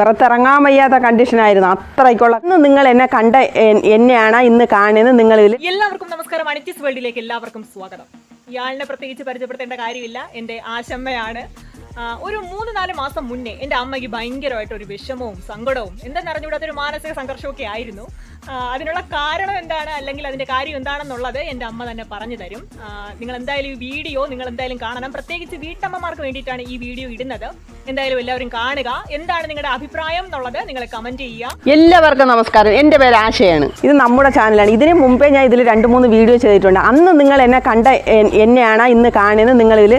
പുറത്തിറങ്ങാൻ വയ്യാത്ത കണ്ടീഷനായിരുന്നു അത്രയ്ക്കുള്ള ഇന്ന് നിങ്ങൾ എന്നെ കണ്ട എന്നെയാണ് ഇന്ന് കാണുന്നത് നിങ്ങൾ എല്ലാവർക്കും നമസ്കാരം. അണിറ്റിസ് വേൾഡിലേക്ക് എല്ലാവർക്കും സ്വാഗതം. ഇയാളിനെ പ്രത്യേകിച്ച് പരിചയപ്പെടുത്തേണ്ട കാര്യമില്ല. എന്റെ ആശമ്മയാണ്. ഒരു മൂന്ന് നാല് മാസം മുന്നേ എന്റെ അമ്മയ്ക്ക് ഭയങ്കരമായിട്ട് ഒരു വിഷമവും സങ്കടവും എന്തെന്നറിഞ്ഞുകൂടാത്തൊരു മാനസിക സംഘർഷമൊക്കെ ആയിരുന്നു. അതിനുള്ള കാരണം എന്താണ്? അല്ലെങ്കിൽ അതിന്റെ കാര്യം എന്താണെന്നുള്ളത് എന്റെ അമ്മ തന്നെ പറഞ്ഞു തരും. നിങ്ങൾ എന്തായാലും ഈ വീഡിയോ നിങ്ങൾ എന്തായാലും കാണണം. പ്രത്യേകിച്ച് വീട്ടമ്മമാർക്ക് വേണ്ടിയിട്ടാണ് ഈ വീഡിയോ ഇടുന്നത്. എന്തായാലും എല്ലാവരും കാണുക. എന്താണ് നിങ്ങളുടെ അഭിപ്രായം എന്നുള്ളത് നിങ്ങൾ കമന്റ് ചെയ്യുക. എല്ലാവർക്കും നമസ്കാരം. എന്റെ പേര് ആശയാണ്. ഇത് നമ്മുടെ ചാനലാണ്. ഇതിന് മുമ്പേ ഞാൻ ഇതിൽ രണ്ട് മൂന്ന് വീഡിയോ ചെയ്തിട്ടുണ്ട്. അന്ന് നിങ്ങൾ എന്നെ കണ്ട എന്നെയാണ് ഇന്ന് കാണുന്നത്. നിങ്ങളിതിൽ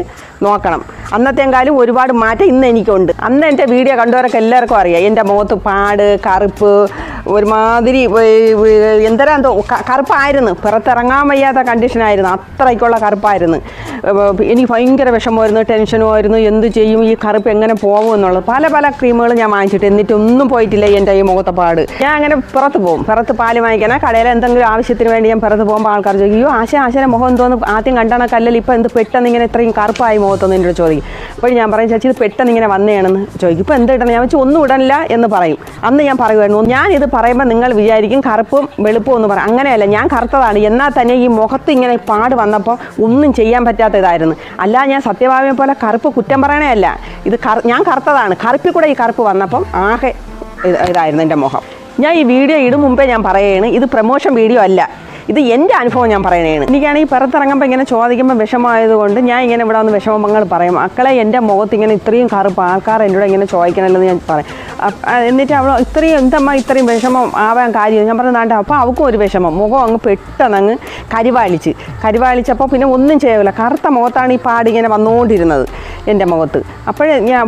നോക്കണം. അന്നത്തെങ്കാലും ഒരുപാട് മാറ്റം ഇന്ന് എനിക്കുണ്ട്. അന്ന് എന്റെ വീഡിയോ കണ്ടവരൊക്കെ എല്ലാവർക്കും അറിയാം. എന്റെ മുഖത്ത് പാട് കറുപ്പ് ഒരുമാതിരി എന്തരാ എന്തോ കറുപ്പായിരുന്നു. പുറത്തിറങ്ങാൻ വയ്യാത്ത കണ്ടീഷനായിരുന്നു അത്രയ്ക്കുള്ള കറുപ്പായിരുന്നു. എനിക്ക് ഭയങ്കര വിഷമമായിരുന്നു ടെൻഷനുമായിരുന്നു എന്ത് ചെയ്യും ഈ കറുപ്പ് എങ്ങനെ പോകും എന്നുള്ളത്. പല പല ക്രീമുകൾ ഞാൻ വാങ്ങിച്ചിട്ട് എന്നിട്ട് ഒന്നും പോയിട്ടില്ല എന്റെ ഈ മുഖത്തെ പാട്. ഞാൻ അങ്ങനെ പുറത്ത് പോകും. പുറത്ത് പാൽ വാങ്ങിക്കാനാ കടയിൽ എന്തെങ്കിലും ആവശ്യത്തിന് വേണ്ടി ഞാൻ പുറത്ത് പോകുമ്പോൾ ആൾക്കാർ ചോദിക്കും അയ്യോ ആശ ആശയുടെ മുഖം എന്തോന്ന്? ആദ്യം കണ്ടാണ് കല്ലൽ? ഇപ്പം എന്ത് പെട്ടെന്ന് ഇങ്ങനെ ഇത്രയും കറുപ്പായി മുഖത്തൊന്ന് എന്നോട് ചോദിക്കും. അപ്പോൾ ഞാൻ പറയും ചേച്ചി ഇത് പെട്ടെന്ന് ഇങ്ങനെ വന്നതാണെന്ന് ചോദിക്കും ഇപ്പോൾ എന്ത് ഇടണം? ഞാൻ വെച്ചാൽ ഒന്നും ഇടണില്ല എന്ന് പറയും. അന്ന് ഞാൻ പറയുമായിരുന്നു ഞാനിത് പറയുമ്പോൾ നിങ്ങൾ വിചാരിക്കും കറുപ്പും വെളുപ്പും എന്ന് പറയും. അങ്ങനെയല്ല ഞാൻ കറുത്തതാണ്. എന്നാൽ തന്നെ ഈ മുഖത്ത് ഇങ്ങനെ പാട് വന്നപ്പോൾ ഒന്നും ചെയ്യാൻ പറ്റാത്ത ഇതായിരുന്നു. അല്ല ഞാൻ സത്യഭാവിയെ പോലെ കറുപ്പ് കുറ്റം പറയണേ അല്ല. ഇത് ഞാൻ കറുത്തതാണ്. കറുപ്പിൽ കൂടെ ഈ കറുപ്പ് വന്നപ്പം ആകെ ഇത് ഇതായിരുന്നു എന്റെ മുഖം. ഞാൻ ഈ വീഡിയോ ഇടും മുമ്പേ ഞാൻ പറയുകയാണ് ഇത് പ്രമോഷൻ വീഡിയോ അല്ല. ഇത് എന്റെ അനുഭവം ഞാൻ പറയണേണ് എനിക്കാണെങ്കിൽ പുറത്തിറങ്ങുമ്പോൾ ഇങ്ങനെ ചോദിക്കുമ്പോൾ വിഷമമായതുകൊണ്ട് ഞാൻ ഇങ്ങനെ ഇവിടെ വന്ന് വിഷമങ്ങൾ പറയും. മക്കളെ എന്റെ മുഖത്ത് ഇങ്ങനെ ഇത്രയും കറുപ്പ് ആൾക്കാർ എന്നോട് ഇങ്ങനെ ചോദിക്കണമല്ലോ എന്ന് ഞാൻ പറയും. എന്നിട്ട് അവൾ ഇത്രയും എന്തമ്മ ഇത്രയും വിഷമം ആവാൻ കാര്യം? ഞാൻ പറഞ്ഞു നാണ്ട അപ്പോൾ അവൾക്കും ഒരു വിഷമം. മുഖം അങ്ങ് പെട്ടെന്ന് അങ്ങ് കരിവാളിച്ച്. കരിവാളിച്ചപ്പോൾ പിന്നെ ഒന്നും ചെയ്യില്ല കറുത്ത മുഖത്താണ് ഈ പാട് ഇങ്ങനെ വന്നുകൊണ്ടിരുന്നത് എന്റെ മുഖത്ത്. അപ്പോഴേ ഞാൻ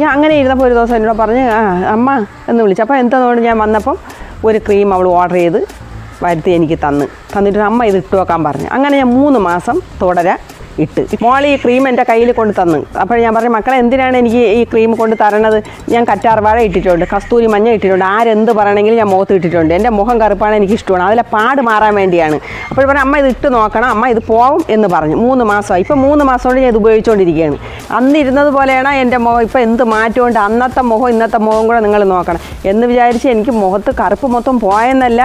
ഞാൻ അങ്ങനെ ഇരുന്നപ്പോൾ ഒരു ദിവസം എന്നോട് പറഞ്ഞ് അമ്മ എന്ന് വിളിച്ചു. അപ്പോൾ എന്താണെന്നുകൊണ്ട് ഞാൻ വന്നപ്പം ഒരു ക്രീം അവൾ ഓർഡർ ചെയ്ത് വരുത്തി എനിക്ക് തന്ന്. തന്നിട്ട് അമ്മ ഇത് ഇട്ട് വെക്കാൻ പറഞ്ഞു. അങ്ങനെ ഞാൻ മൂന്ന് മാസം തുടരെ ഇട്ട്. മോൾ ഈ ക്രീം എന്റെ കയ്യിൽ കൊണ്ട് തന്നു. അപ്പോൾ ഞാൻ പറഞ്ഞു മക്കളെ എന്തിനാണ് എനിക്ക് ഈ ക്രീം കൊണ്ട് തരണത്? ഞാൻ കറ്റാർവാഴ ഇട്ടിട്ടുണ്ട് കസ്തൂരി മഞ്ഞ ഇട്ടിട്ടുണ്ട് ആരെന്ത് പറയണമെങ്കിലും ഞാൻ മുഖത്ത് ഇട്ടിട്ടുണ്ട്. എന്റെ മുഖം കറുപ്പാണ് എനിക്ക് ഇഷ്ടമാണ്. അതിലെ പാട് മാറാൻ വേണ്ടിയാണ്. അപ്പോൾ പറഞ്ഞു അമ്മ ഇത് ഇട്ട് നോക്കണം അമ്മ ഇത് പോകും എന്ന് പറഞ്ഞു. മൂന്ന് മാസമായി. ഇപ്പോൾ മൂന്ന് മാസം കൊണ്ട് ഞാൻ ഇത് ഉപയോഗിച്ചുകൊണ്ടിരിക്കുകയാണ്. അന്നിരുന്നത് പോലെയാണ് എന്റെ മുഖം. ഇപ്പോൾ എന്ത് മാറ്റമുണ്ട്? അന്നത്തെ മുഖം ഇന്നത്തെ മുഖം കൂടെ നിങ്ങൾ നോക്കണം. എന്ന് വിചാരിച്ച് എനിക്ക് മുഖത്ത് കറുപ്പ് മൊത്തം പോയെന്നല്ല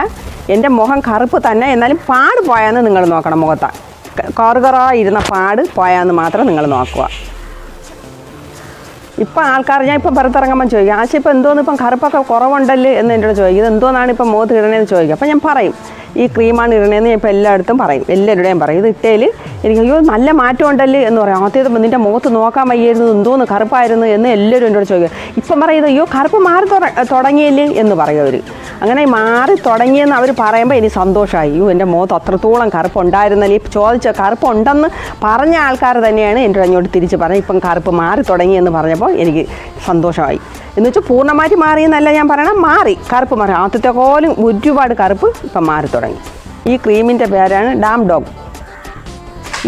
എന്റെ മുഖം കറുപ്പ് തന്നെ എന്നാലും പാട് പോയാന്ന് നിങ്ങൾ നോക്കണം മുഖത്താ. കറുകറാ ഇരുന്ന പാട് പോയാന്ന് മാത്രം നിങ്ങൾ നോക്കുക. ഇപ്പം ആൾക്കാർ ഞാൻ ഇപ്പം പുറത്തിറങ്ങുമ്പോൾ ചോദിക്കും ആശ ഇപ്പം എന്തോന്ന്? ഇപ്പം കറുപ്പൊക്കെ കുറവുണ്ടല്ലേ? എന്ന് എന്നോട് ചോദിക്കും ഇത് എന്തോന്നാണ് ഇപ്പം മുഖത്ത് ഇടണേന്ന് ചോദിക്കുക അപ്പം ഞാൻ പറയും ഈ ക്രീമാണ് ഇടണേന്ന് ഞാൻ ഇപ്പോൾ എല്ലായിടത്തും പറയും. എല്ലാവരുടെയും പറയും. ഇത് ഇട്ടേൽ എനിക്ക് അയ്യോ നല്ല മാറ്റം ഉണ്ടല്ലേ എന്ന് പറയും. ആദ്യത്തെ നിന്റെ മുഖത്ത് നോക്കാൻ വയ്യായിരുന്നു എന്തോന്ന് കറുപ്പായിരുന്നു എന്ന് എല്ലാവരും എന്നോട് ചോദിക്കുക ഇപ്പം പറയുന്നത് അയ്യോ കറുപ്പ് മാറി തുട- തുടങ്ങിയില്ലേ എന്ന് പറയും അവർ അങ്ങനെ മാറി തുടങ്ങിയെന്ന് അവർ പറയുമ്പോൾ എനിക്ക് സന്തോഷമായി. അയ്യോ എന്റെ മുഖത്ത് അത്രത്തോളം കറുപ്പുണ്ടായിരുന്നല്ലേ? ഈ ചോദിച്ച കറുപ്പുണ്ടെന്ന് പറഞ്ഞ ആൾക്കാർ തന്നെയാണ് എന്റെ അങ്ങോട്ട് തിരിച്ച് പറഞ്ഞത്. ഇപ്പം കറുപ്പ് മാറി തുടങ്ങിയെന്ന് പറഞ്ഞപ്പോൾ എനിക്ക് സന്തോഷമായി. എന്ന് വെച്ചാൽ പൂർണമായിട്ട് മാറിയെന്നല്ല ഞാൻ പറയണം മാറി. കറുപ്പ് മാറി. ആദ്യത്തെ പോലും ഒരുപാട് കറുപ്പ് ഇപ്പം മാറി തുടങ്ങി. ഈ ക്രീമിന്റെ പേരാണ് ഡാം ഡോഗ്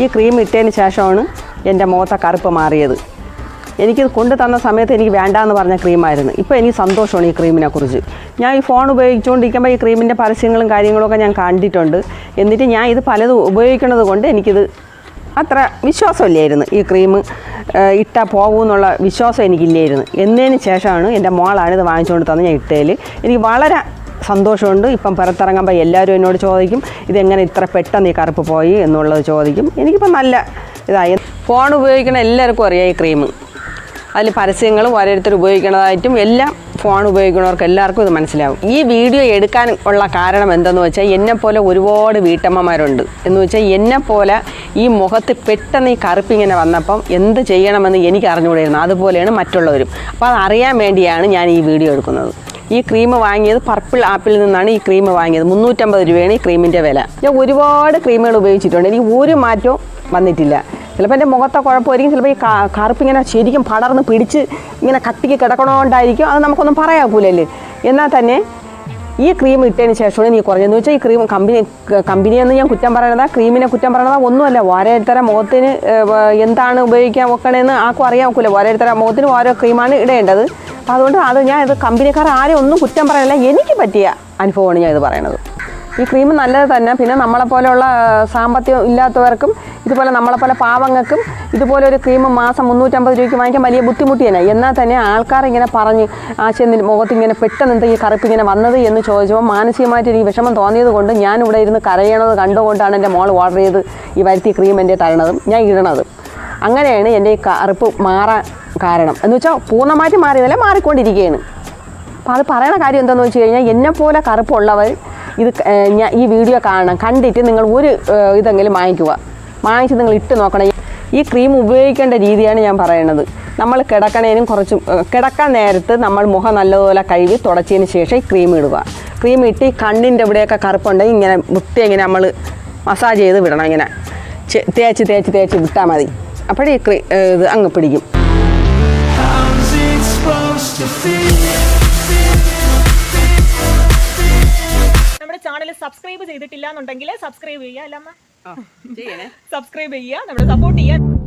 ഈ ക്രീം ഇട്ടതിന് ശേഷമാണ് എന്റെ മുഖത്തെ കറുപ്പ് മാറിയത്. എനിക്കിത് കൊണ്ടു തന്ന സമയത്ത് എനിക്ക് വേണ്ടാന്ന് പറഞ്ഞ ക്രീമായിരുന്നു. ഇപ്പോൾ എനിക്ക് സന്തോഷമാണ് ഈ ക്രീമിനെ കുറിച്ച്. ഞാൻ ഈ ഫോൺ ഉപയോഗിച്ചുകൊണ്ടിരിക്കുമ്പോൾ ഈ ക്രീമിന്റെ പരസ്യങ്ങളും കാര്യങ്ങളൊക്കെ ഞാൻ കണ്ടിട്ടുണ്ട്. എന്നിട്ട് ഞാൻ ഇത് പലതും ഉപയോഗിക്കുന്നത് കൊണ്ട് എനിക്കിത് അത്ര വിശ്വാസമില്ലായിരുന്നു ഈ ക്രീം ഇട്ടാൽ പോകുമെന്നുള്ള വിശ്വാസം എനിക്കില്ലായിരുന്നു. എന്നതിന് ശേഷമാണ് എന്റെ മോളാണ് ഇത് വാങ്ങിച്ചുകൊണ്ട് തന്ന് ഞാൻ ഇട്ടതിൽ എനിക്ക് വളരെ സന്തോഷമുണ്ട്. ഇപ്പം പുറത്തിറങ്ങുമ്പോൾ എല്ലാവരും എന്നോട് ചോദിക്കും ഇതെങ്ങനെ ഇത്ര പെട്ടെന്ന് ഈ കറുപ്പ് പോയി? എന്നുള്ളത് ചോദിക്കും. എനിക്കിപ്പം നല്ല ഇതായി. ഫോൺ ഉപയോഗിക്കുന്ന എല്ലാവർക്കും അറിയാം ഈ ക്രീം. അതിൽ പരസ്യങ്ങളും ഓരോരുത്തർ ഉപയോഗിക്കുന്നതായിട്ടും എല്ലാം ഫോൺ ഉപയോഗിക്കുന്നവർക്ക് എല്ലാവർക്കും ഇത് മനസ്സിലാവും. ഈ വീഡിയോ എടുക്കാൻ ഉള്ള കാരണം എന്തെന്ന് വെച്ചാൽ എന്നെപ്പോലെ ഒരുപാട് വീട്ടമ്മമാരുണ്ട്. എന്ന് വെച്ചാൽ എന്നെപ്പോലെ ഈ മുഖത്ത് പെട്ടെന്ന് ഈ കറുപ്പിങ്ങനെ വന്നപ്പം എന്ത് ചെയ്യണമെന്ന് എനിക്ക് അറിഞ്ഞുകൂടായിരുന്നു. അതുപോലെയാണ് മറ്റുള്ളവരും. അപ്പോൾ അത് അറിയാൻ വേണ്ടിയാണ് ഞാൻ ഈ വീഡിയോ എടുക്കുന്നത്. ഈ ക്രീം വാങ്ങിയത് പർപ്പിൾ ആപ്പിൽ നിന്നാണ് ഈ ക്രീം വാങ്ങിയത്. മുന്നൂറ്റമ്പത് രൂപയാണ് ഈ ക്രീമിന്റെ വില. ഞാൻ ഒരുപാട് ക്രീമുകൾ ഉപയോഗിച്ചിട്ടുണ്ട്. എനിക്ക് ഒരു മാറ്റവും വന്നിട്ടില്ല. ചിലപ്പോൾ എന്റെ മുഖത്തെ കുഴപ്പമായിരിക്കും ചിലപ്പോൾ ഈ കറുപ്പ് ഇങ്ങനെ ശരിക്കും പടർന്ന് പിടിച്ച് ഇങ്ങനെ കട്ടിക്ക് കിടക്കണോണ്ടായിരിക്കും. അത് നമുക്കൊന്നും പറയാക്കൂലല്ലേ. എന്നാൽ തന്നെ ഈ ക്രീം ഇട്ടതിന് ശേഷമാണ് നീ കുറഞ്ഞതെന്ന് വെച്ചാൽ ഈ ക്രീം കമ്പനി കമ്പനിയെന്ന് ഞാൻ കുറ്റം പറയണതാ ക്രീമിനെ കുറ്റം പറയണതാ ഒന്നുമല്ല. ഓരോരുത്തരുടെ മുഖത്തിന് എന്താണ് ഉപയോഗിക്കാൻ വെക്കണേന്ന് ആർക്കും അറിയാൻ ഒക്കില്ല ഓരോരുത്തരുടെ മുഖത്തിന് ഓരോ ക്രീമാണ് ഇടേണ്ടത്. അപ്പോൾ അതുകൊണ്ട് അത് ഞാൻ ഇത് കമ്പനിക്കാർ ആരെയും ഒന്നും കുറ്റം പറയണില്ല. എനിക്ക് പറ്റിയ അനുഭവമാണ് ഞാൻ ഇത് പറയണത്. ഈ ക്രീം നല്ലത് തന്നെ. പിന്നെ നമ്മളെപ്പോലെയുള്ള പോലെയുള്ള സാമ്പത്തികം ഇല്ലാത്തവർക്കും ഇതുപോലെ നമ്മളെപ്പോലെ പാവങ്ങൾക്കും ഇതുപോലെ ഒരു ക്രീം മാസം മുന്നൂറ്റമ്പത് രൂപയ്ക്ക് വാങ്ങിക്കാൻ വലിയ ബുദ്ധിമുട്ട് തന്നെ. എന്നാൽ തന്നെ ആൾക്കാർ ഇങ്ങനെ പറഞ്ഞ് ആശയം മുഖത്ത് ഇങ്ങനെ പെട്ടെന്ന് എന്താ ഈ കറുപ്പ് ഇങ്ങനെ വന്നത് എന്ന് ചോദിച്ചപ്പോൾ മാനസികമായിട്ട് എനിക്ക് വിഷമം തോന്നിയത് കൊണ്ട് ഞാൻ ഇവിടെ ഇരുന്ന് കരയണത് കണ്ടുകൊണ്ടാണ് എന്റെ മോൾ ഓർഡർ ചെയ്ത് ഈ വരുത്തി ക്രീം എന്റെ തരണതും. ഞാൻ ഇടണതും. അങ്ങനെയാണ് എന്റെ ഈ കറുപ്പ് മാറാൻ കാരണം. എന്ന് വെച്ചാൽ പൂർണമായിട്ട് മാറിയതല്ല? മാറിക്കൊണ്ടിരിക്കുകയാണ്. അപ്പോൾ അത് പറയണ കാര്യം എന്താണെന്ന് വെച്ച് കഴിഞ്ഞാൽ എന്നെപ്പോലെ കറുപ്പുള്ളവർ ഇത് ഞാൻ ഈ വീഡിയോ കാണണം. കണ്ടിട്ട് നിങ്ങൾ ഒരു ഇതെങ്കിലും വാങ്ങിക്കുക. വാങ്ങിച്ച് നിങ്ങൾ ഇട്ട് നോക്കണം. ഈ ക്രീം ഉപയോഗിക്കേണ്ട രീതിയാണ് ഞാൻ പറയുന്നത് നമ്മൾ കിടക്കണേനും കുറച്ച് കിടക്കാൻ നേരത്ത് നമ്മൾ മുഖം നല്ലതുപോലെ കഴുകി തുടച്ചതിന് ശേഷം ഈ ക്രീം ഇടുക. ക്രീം ഇട്ട് ഈ കണ്ണിന്റെ ഇവിടെയൊക്കെ കറുപ്പുണ്ടെങ്കിൽ ഇങ്ങനെ വൃത്തി ഇങ്ങനെ നമ്മൾ മസാജ് ചെയ്ത് വിടണം ഇങ്ങനെ. തേച്ച് തേച്ച് തേച്ച് വിട്ടാൽ മതി. അപ്പോഴേ ഈ ഇത് അങ്ങ് പിടിക്കും. ചാനൽ സബ്സ്ക്രൈബ് ചെയ്തിട്ടില്ല എന്നുണ്ടെങ്കിൽ സബ്സ്ക്രൈബ് ചെയ്യുക അല്ല അമ്മ? സബ്സ്ക്രൈബ് ചെയ്യുക നമ്മുടെ സപ്പോർട്ട് ചെയ്യുക.